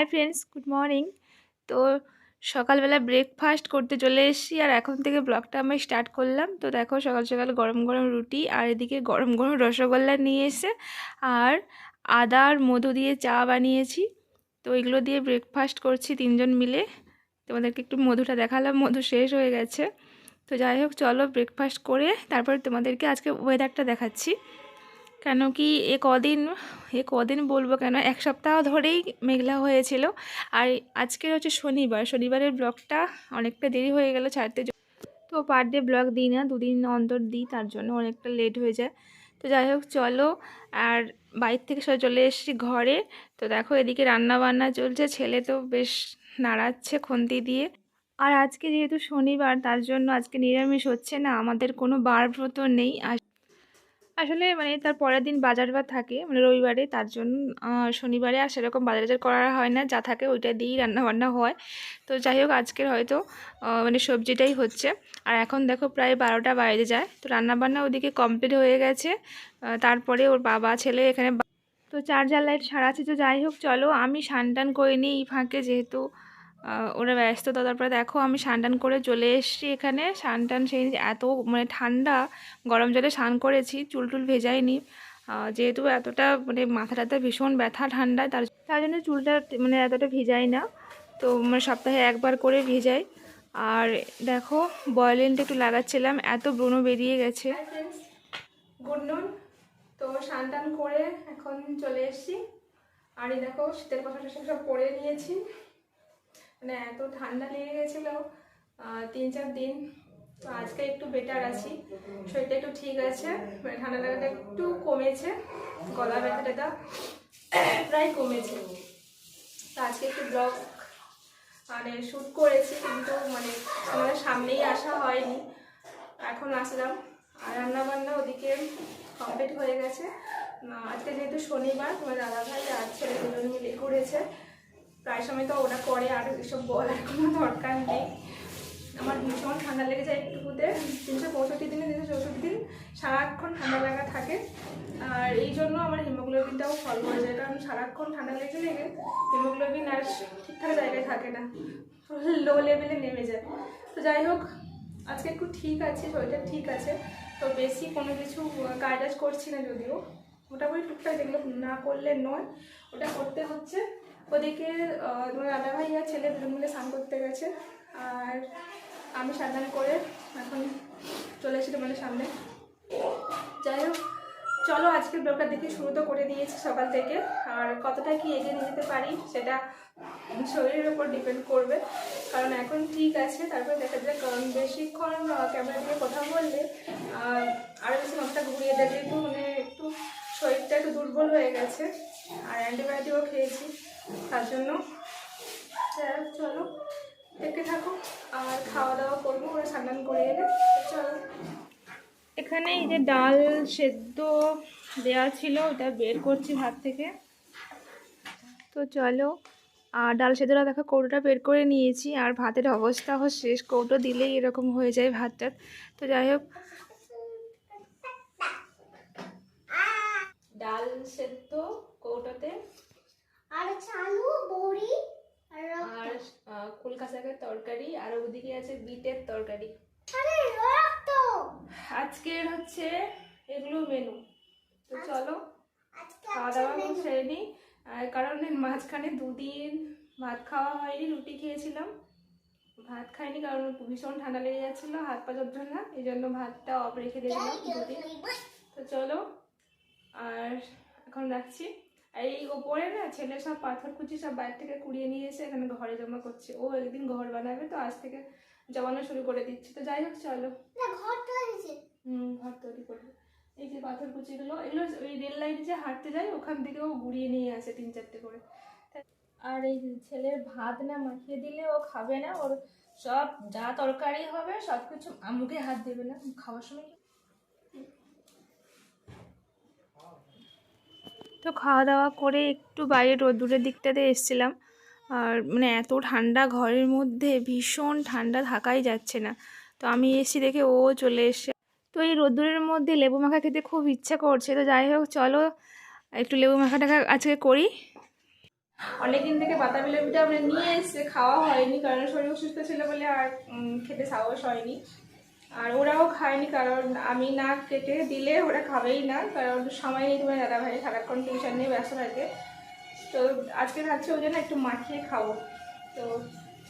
Hi friends good morning তো সকালবেলা breakfast করতে চলে এসেছি আর এখন থেকে ব্লগটা আমি স্টার্ট করলাম। তো দেখো সকাল সকাল গরম গরম রুটি আর এদিকে গরম গরম রসগোল্লা নিয়ে এসে আর আদা আর মধু দিয়ে চা বানিয়েছি। তো এগুলো দিয়ে ব্রেকফাস্ট করছি তিনজন মিলে। তোমাদেরকে একটু মধুটা দেখালাম, মধু শেষ হয়ে গেছে। তো যাই হোক, চলো ব্রেকফাস্ট করে তারপর তোমাদেরকে আজকে ওয়েদারটা দেখাচ্ছি। কেন কি এ কদিন এ কদিন বলব কেন? এক সপ্তাহ ধরেই মেঘলা হয়েছিল। আর আজকে হচ্ছে শনিবার। শনিবারের ব্লগটা অনেকটা দেরি হয়ে গেল ছাড়তে তো পার ডে ব্লগ দিই না, দুদিন অন্তর দিই, তার জন্য অনেকটা লেট হয়ে যায়। তো যাই হোক, চলো। আর বাইর থেকে সব চলে এসেছি ঘরে। তো দেখো, এদিকে রান্না বান্না চলছে। ছেলে তো বেশ নাড়াচ্ছে খুন্তি দিয়ে। আর আজকে যেহেতু শনিবার, তার জন্য আজকে নিরামিষ হচ্ছে না। আমাদের কোনো বার ব্রত নেই। আর আসলে মানে তার পরের দিন বাজার বার থাকে মানে রবিবারে তার জন্য শনিবারে আর সেরকম বাজার বাজার করা হয় না, যা থাকে ওইটা দিয়েই রান্নাবান্না হয়। তো যাই হোক, আজকের হয়তো মানে সবজিটাই হচ্ছে। আর এখন দেখো প্রায় বারোটা বাইরে যায়, তো রান্নাবান্না ওদিকে কমপ্লিট হয়ে গেছে। তারপরে ওর বাবা, ছেলে এখানে তো চার্জার লাইট সারা আছে তো যাই হোক, চলো আমি সানটান করে নিই ফাঁকে যেহেতু ওরা ব্যস্ত তো, তারপরে দেখো আমি স্নান করে চলে এসেছি এখানে। টান সেই এত মানে ঠান্ডা, গরম জলে স্নান করেছি চুল টুল ভেজাইনি যেহেতু এতটা মানে মাথা টাথা ভীষণ ব্যথা ঠান্ডায়, তার তার জন্য চুলটা মানে এতটা ভিজাই না। তো মানে সপ্তাহে একবার করে ভিজাই। আর দেখো বয়লিনটা একটু লাগাচ্ছিলাম, এত ব্রণ বেরিয়ে গেছে। গুড নুন তো টান করে এখন চলে এসেছি। আর দেখো, শীতের কথা সব পরে নিয়েছি। মানে এত ঠান্ডা লেগে গেছিল তিন চার দিন। তো আজকে একটু বেটার আছি। শরীরটা একটু ঠিক আছে মানে ঠান্ডা লাগাটা একটু কমেছে, গলা ব্যথাটা প্রায় কমেছে। তো আজকে একটু ব্লগ মানে শ্যুট করেছি, কিন্তু মানে আমাদের সামনেই আসা হয়নি। এখন আসলাম, আর রান্না বান্না ওদিকে কমপ্লিট হয়ে গেছে। আজকে যেহেতু শনিবার, তোমার দাদা ভাই আর ছেলে দুজন মিলে করেছে প্রায় সময় তো ওরা করে আর এসব বলার কোনো দরকার নেই। আমার ভীষণ ঠান্ডা লেগে যায় একটুকুতে। তিনশো পঁয়ষট্টি দিনে তিনশো চৌষট্টি দিন সারাক্ষণ ঠান্ডা লাগা থাকে। আর এই জন্য আমার হিমোগ্লোবিনটাও ফল করে যায়। কারণ সারাক্ষণ ঠান্ডা লেগে লেগে হিমোগ্লোবিন আর ঠিকঠাক জায়গায় থাকে না। লো লেভেলে নেমে যায়। তো যাই হোক, আজকে একটু ঠিক আছে, শরীরটা ঠিক আছে। তো বেশি কোনো কিছু কাজ করছি না যদিও। মোটামুটি টুকটাক যেগুলো না করলে নয়, ওটা করতে হচ্ছে। ওদিকে তোমার দাদা ভাই আর ছেলে দুজন মিলে স্নান করতে গেছে। আর আমি স্নান করে এখন চলে এসেছি তোমাদের সামনে। যাই হোক, চলো আজকে ব্লগটা দেখে শুরু তো করে দিয়েছি সকাল থেকে। আর কতটা কি এগিয়ে নিয়ে যেতে পারি, সেটা শরীরের ওপর ডিপেন্ড করবে। কারণ এখন ঠিক আছে, তারপরে দেখা যায় কারণ বেশিক্ষণ ক্যামেরা দিয়ে কথা বললে আরও বেশি মাথাটা ঘুরিয়ে দেয়। যেহেতু মানে একটু শরীরটা একটু দুর্বল হয়ে গেছে, আর অ্যান্টিবায়োটিকও খেয়েছি। তার জন্য। চলো। দেখতে থাকো। আর খাওয়া দাওয়া করব, ওরা স্নান করে এলে। চলো। এখানে এই যে ডাল সেদ্ধ দেওয়া ছিল, ওটা বের করছি ভাত থেকে। তো চলো। আর ডাল সেদ্ধটা দেখো, কৌটোটা বের করে নিয়েছি। আর ভাতের অবস্থা শেষ, কৌটো দিলেই এরকম হয়ে যায় ভাতটা। তো যাই হোক। ডাল সেদ্ধ কৌটোতে। আর চালু বড়ি আর আর কলকা শাকের তরকারি আর ওদিকে আছে বিটের তরকারি। আরে রক্ত! আজকের হচ্ছে এগুলো মেনু তো চলো খাওয়া দাওয়া সেরে নিই আর কারণ মাঝখানে দুদিন ভাত খাওয়া হয়নি রুটি খেয়েছিলাম। ভাত খাইনি কারণ ভীষণ ঠান্ডা লেগে যাচ্ছিল হাত পা যন্ত্রণা এই জন্য ভাতটা অফ রেখে দিয়েছিলাম দুদিন। তো চলো আর এখন রাখছি। আর এই ওপরে না ছেলে সব পাথর কুচি সব বাইরে থেকে কুড়িয়ে নিয়ে এসে এখানে ঘরে জমা করছে। ও একদিন ঘর বানাবে তো আজ থেকে জমানো শুরু করে দিচ্ছে। তো যাই হোক চলো। ঘর তৈরি হুম ঘর তৈরি করবে। এই যে পাথর কুচিগুলো এগুলো ওই রেল লাইনে যে হাঁটতে যায় ওখান থেকেও গুড়িয়ে নিয়ে আসে তিন চারটে করে। আর এই ছেলের ভাত না মাখিয়ে দিলে ও খাবে না। ওর সব যা তরকারি হবে সব কিছু মুখে হাত দেবে না। খাওয়ার সময় তো খাওয়া দাওয়া করে একটু বাইরে রোদ্দুরের দিকটাতে এসছিলাম। আর মানে এত ঠান্ডা ঘরের মধ্যে ভীষণ ঠান্ডা থাকাই যাচ্ছে না। তো আমি এসছি দেখে ও চলে এসছে তো এই রোদ্দুরের মধ্যে লেবু মাখা খেতে খুব ইচ্ছা করছে। তো যাই হোক, চলো একটু লেবু মাখা টাখা আজকে করি। অনেকদিন থেকে বাতাবি লেবুটা আমরা নিয়ে এসছে, খাওয়া হয়নি কারণ শরীর অসুস্থ ছিল বলে আর খেতে সাহস হয়নি। আর ওরাও খায়নি কারণ আমি না কেটে দিলে ওরা খাবেই না, কারণ সময় নেই তোমার দাদা ভাই সারাক্ষণ টিউশন নিয়ে ব্যস্ত থাকে। তো আজকে ভাবছি ওই জন্য একটু মাখিয়ে খাব। তো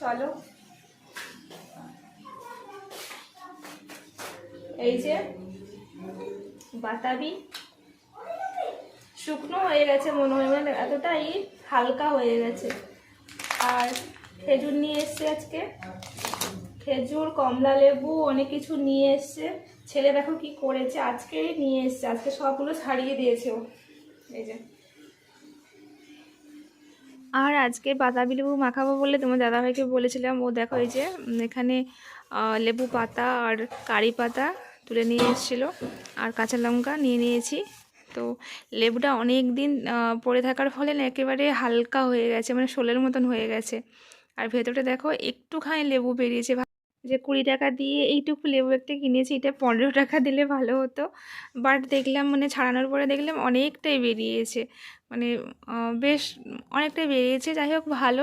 চলো। এই যে বাতাবি। শুকনো হয়ে গেছে মনে হয় মানে এতটাই হালকা হয়ে গেছে। আর খেজুর নিয়ে এসছে আজকে। খেজুর, কমলা লেবু, অনেক কিছু নিয়ে এসছে। ছেলে দেখো কি করেছে আজকেই নিয়ে এসছে, আজকে সবগুলো ছাড়িয়ে দিয়েছে ও। এই যে। আর আজকে বাতাবি লেবু মাখাবো বলে তোমার দাদাভাইকে বলেছিলাম, ও দেখো এই যে এখানে লেবু পাতা আর কারি পাতা তুলে নিয়ে এসেছিল, আর কাঁচা লঙ্কা নিয়ে নিয়েছি। তো লেবুটা অনেক দিন পড়ে থাকার ফলে না একেবারে হালকা হয়ে গেছে মানে শোলের মতন হয়ে গেছে। আর ভেতরটা দেখো, একটুখানি লেবু বেরিয়েছে যে কুড়ি টাকা দিয়ে এইটুকু লেবু একটা কিনেছি, এটা পনেরো টাকা দিলে ভালো হতো। বাট দেখলাম মানে ছাড়ানোর পরে দেখলাম অনেকটাই বেরিয়েছে। মানে বেশ অনেকটাই বেরিয়েছে, যাই হোক ভালো।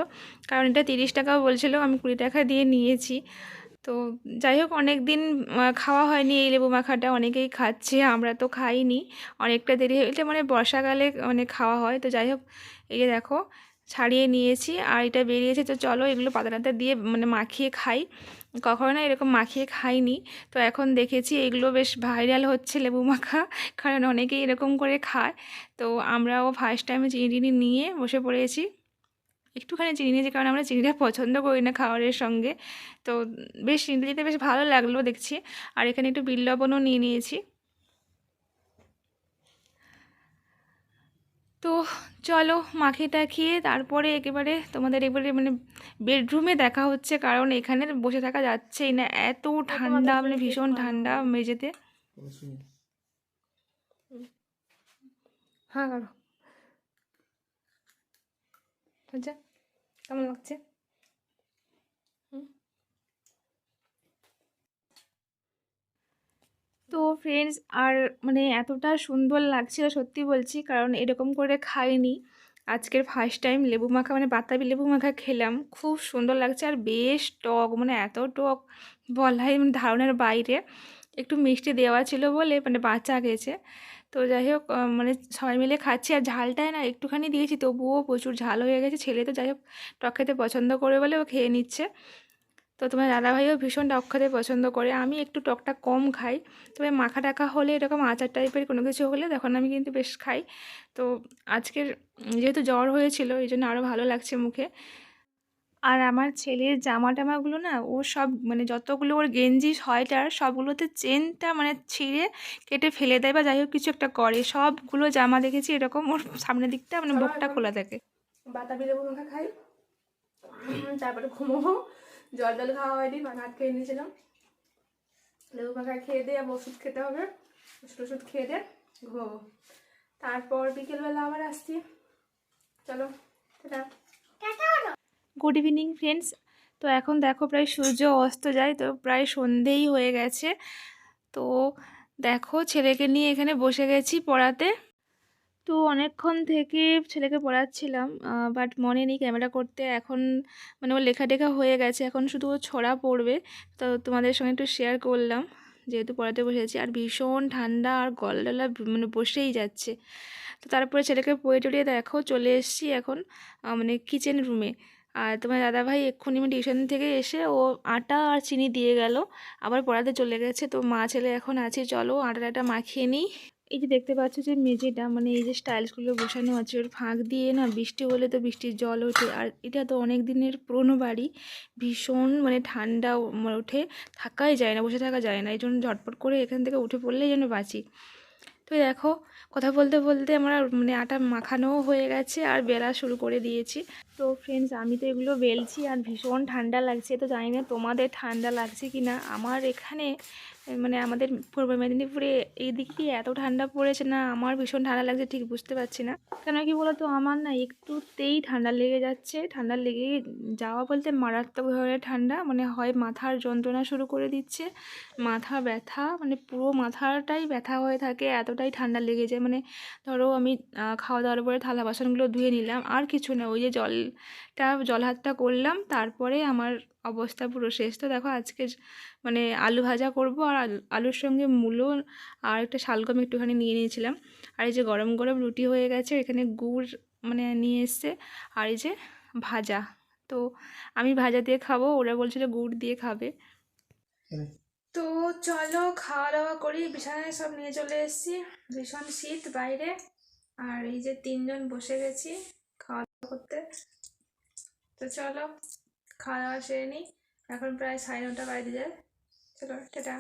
কারণ এটা তিরিশ টাকা বলছিল, আমি কুড়ি টাকা দিয়ে নিয়েছি। তো যাই হোক অনেক দিন খাওয়া হয়নি এই লেবু মাখাটা, অনেকেই খাচ্ছে, আমরা তো খাইনি। অনেকটা দেরি হয়েছে মানে বর্ষাকালে মানে খাওয়া হয়। তো যাই হোক, এই দেখো ছাড়িয়ে নিয়েছি। আর এটা বেরিয়েছে, তো চলো এগুলো পাতাটাতে দিয়ে মানে মাখিয়ে খাই। কখনো না এরকম মাখিয়ে খাইনি। তো এখন দেখেছি এগুলো বেশ ভাইরাল হচ্ছে লেবু মাখা, কারণ অনেকেই এরকম করে খায়। তো আমরাও ফার্স্ট টাইমে চিনি নিয়ে বসে পড়েছি। একটুখানি চিনি নিয়েছি, কারণ আমরা চিনিটা পছন্দ করি না খাবারের সঙ্গে। তো বেশ চিনিটা বেশ ভালো লাগল দেখছি। আর এখানে একটু বিল লবণও নিয়ে নিয়েছি। তো চলো মাখে টাখিয়ে তারপরে একেবারে তোমাদের এবারে মানে বেডরুমে দেখা হচ্ছে কারণ এখানে বসে থাকা যাচ্ছেই না। এত ঠান্ডা মানে ভীষণ ঠান্ডা মেঝেতে। হ্যাঁ কারও। আচ্ছা কেমন লাগছে? তো ফ্রেন্ডস আর মানে এতটা সুন্দর লাগছিল সত্যি বলছি, কারণ এরকম করে খাইনি। আজকের ফার্স্ট টাইম লেবু মাখা মানে বাতাবি লেবু মাখা খেলাম। খুব সুন্দর লাগছে আর বেশ টক মানে এত টক বলাই মানে ধারণার বাইরে। একটু মিষ্টি দেওয়া ছিল বলে মানে বাঁচা গেছে। তো যাই হোক মানে সবাই মিলে খাচ্ছি আর ঝালটায় না একটুখানি দিয়েছি, তবুও প্রচুর ঝাল হয়ে গেছে। ছেলে তো যাই হোক, টক খেতে পছন্দ করে বলে ও খেয়ে নিচ্ছে। তো তোমার দাদাভাইও ভীষণ টক খেতে পছন্দ করে। আমি একটু টকটা কম খাই। তবে মাখা টাখা হলে এরকম আচার টাইপের কোনো কিছু হলে তখন আমি কিন্তু বেশ খাই। তো আজকের যেহেতু জ্বর হয়েছিল এই জন্য আরও ভালো লাগছে মুখে। আর আমার ছেলের জামা টামাগুলো না ও সব মানে যতগুলো ওর গেঞ্জি সোয়েটার সবগুলোতে চেনটা মানে ছিঁড়ে কেটে ফেলে দেয় বা যাই হোক কিছু একটা করে। সবগুলো জামা দেখেছি এরকম ওর সামনের দিকটা মানে বুকটা খোলা থাকে। বাতাবি লেবু মাখা খাই। তারপরে ঘুমোবো। জল জল খাওয়া হয়নি, ভাত খেয়ে নিয়েছিলাম। লেবু মাখা খেয়ে দিয়ে আবার ওষুধ খেতে হবে। ওষুধ ওষুধ খেয়ে দিয়ে ঘুমাবো। তারপর বিকেলবেলা আবার আসছি। চলো গুড ইভিনিং ফ্রেন্ডস তো এখন দেখো প্রায় সূর্য অস্ত যায়, তো প্রায় সন্ধেই হয়ে গেছে। তো দেখো ছেলেকে নিয়ে এখানে বসে গেছি পড়াতে। তো অনেকক্ষণ থেকে ছেলেকে পড়াচ্ছিলাম বাট মনে নেই ক্যামেরা করতে। এখন মানে ওর লেখা টেখা হয়ে গেছে, এখন শুধু ও ছড়া পড়বে। তো তোমাদের সঙ্গে একটু শেয়ার করলাম, যেহেতু পড়াতে বসেছি। আর ভীষণ ঠান্ডা আর গলা মানে বসেই যাচ্ছে। তো তারপরে ছেলেকে পড়ে টড়িয়ে দেখো, চলে এসেছি এখন মানে কিচেন রুমে আর তোমার দাদাভাই এক্ষুনি আমি টিউশন থেকে এসে ও আটা আর চিনি দিয়ে গেল, আবার পড়াতে চলে গেছে। তো মা ছেলে এখন আছে, চলো আটাটা মাখিয়ে নিই। এই যে দেখতে পাচ্ছ যে মেঝেটা মানে এই যে স্টাইলসগুলো বসানো আছে, ওর ফাঁক দিয়ে না বৃষ্টি হলে তো বৃষ্টির জল ওঠে। আর এটা তো অনেক দিনের পুরনো বাড়ি, ভীষণ মানে ঠান্ডা মানে ওঠে, থাকাই যায় না, বসে থাকা যায় না। এই জন্য ঝটপট করে এখান থেকে উঠে পড়লেই যেন বাঁচি। তো দেখো, কথা বলতে বলতে আমার মানে আটা মাখানোও হয়ে গেছে আর বেলা শুরু করে দিয়েছি। তো ফ্রেন্ডস আমি তো এগুলো বেলছি আর ভীষণ ঠান্ডা লাগছে। তো জানি না তোমাদের ঠান্ডা লাগছে কি না আমার এখানে মানে আমাদের পূর্ব মেদিনীপুরে এইদিকে এত ঠান্ডা পড়েছে না, আমার ভীষণ ঠান্ডা লাগছে ঠিক বুঝতে পারছি না। কেন কি বলতো, আমার না একটুতেই ঠান্ডা লেগে যাচ্ছে। ঠান্ডা লেগে যাওয়া বলতে মারাত্মক ধরনের ঠান্ডা মানে হয় মাথার যন্ত্রণা শুরু করে দিচ্ছে। মাথা ব্যথা মানে পুরো মাথাটাই ব্যথা হয়ে থাকে এতটাই ঠান্ডা লেগে যায়। মানে ধরো আমি খাওয়া দাওয়ার পরে থালা বাসনগুলো ধুয়ে নিলাম, আর কিছু না। ওই যে জলটা, জল হাতটা করলাম, তারপরে আমার অবস্থা পুরো শেষ। তো দেখো আজকে মানে আলু ভাজা করব, আর আলু- আলুর সঙ্গে মূলো আর একটা শালগম একটুখানি নিয়ে নিয়েছিলাম। আর এই যে গরম গরম রুটি হয়ে গেছে, এখানে গুড় মানে নিয়ে এসছে, আর এই যে ভাজা। তো আমি ভাজা দিয়ে খাব, ওরা বলছিল গুড় দিয়ে খাবে। তো চলো খাওয়া দাওয়া করি, বিছানায় সব নিয়ে চলে এসেছি। ভীষণ শীত বাইরে, আর এই যে তিনজন বসে গেছি খাওয়া দাওয়া করতে। তো চলো খাওয়া দাওয়া সেরে নিই। এখন প্রায় সাড়ে নটা বাইরে যায়। চলো, টাটা।